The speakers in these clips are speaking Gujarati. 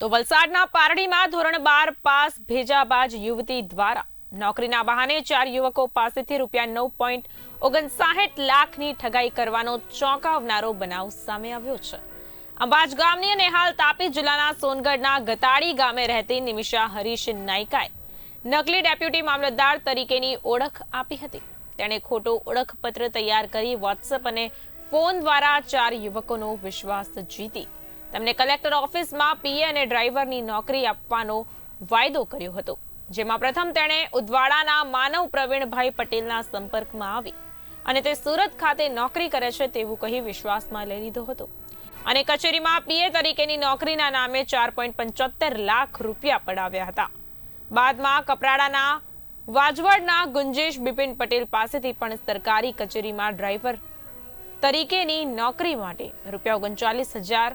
તો વલસાડના પારડીમાં ધોરણ બાર પાસ ભેજાબાજ યુવતી દ્વારા નોકરીના બહાને ચાર યુવકો પાસેથી રૂપિયા નવ પોઈન્ટ ઓગણસાઠ લાખની ઠગાઈ કરવાનો ચોંકાવનારો બનાવ સામે આવ્યો છે. અંબાજ ગામની અને હાલ તાપી જિલ્લાના સોનગઢના ગતાડી ગામે રહેતી નિમિષા હરીશ નાયકાએ નકલી ડેપ્યુટી મામલતદાર તરીકેની ઓળખ આપી હતી. તેણે ખોટો ઓળખપત્ર તૈયાર કરી વોટ્સએપ અને ફોન દ્વારા ચાર યુવકોનો વિશ્વાસ જીતી તેમને કલેક્ટર ઓફિસમાં પીએ અને ડ્રાઈવરની નોકરી આપવાનો વાયદો કર્યો હતો, જેમાં પ્રથમ તેણે ઉદવાડાના માનવ પ્રવીણભાઈ પટેલના સંપર્કમાં આવી અને તે સુરત ખાતે નોકરી કરે છે તેવું કહી વિશ્વાસમાં લઈ લીધો હતો. અને કચેરીમાં પીએ તરીકેની નોકરીના નામે ચાર લાખ રૂપિયા પડાવ્યા હતા. બાદમાં કપરાડાના વાજવડના ગુંજેશ બિપિન પટેલ પાસેથી પણ સરકારી કચેરીમાં ડ્રાઈવર તરીકેની નોકરી માટે રૂપિયા ઓગણચાલીસ હજાર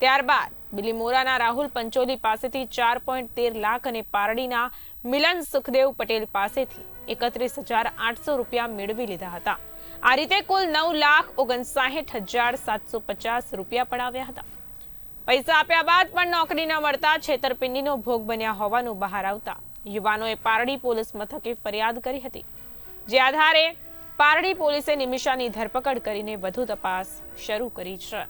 ત્યારબાદ બિલીમોરાના રાહુલ પંચોલી પાસેથી ચાર પોઈન્ટ તેર લાખ અને પારડીના મિલન સુખદેવ પટેલ પાસેથી એકત્રીસ હજાર આઠસો રૂપિયા મેળવી લીધા હતા. આ રીતે કુલ નવ લાખ ઓગણસાઠ હજાર સાતસો પચાસ રૂપિયા પડાવ્યા હતા. પૈસા આપ્યા બાદ પણ નોકરી ન મળતા છેતરપિંડીનો ભોગ બન્યા હોવાનું બહાર આવતા યુવાનોએ પારડી પોલીસ મથકે ફરિયાદ કરી હતી. જે આધારે પારડી પોલીસે નિમિષાની ધરપકડ કરીને વધુ તપાસ શરૂ કરી છે.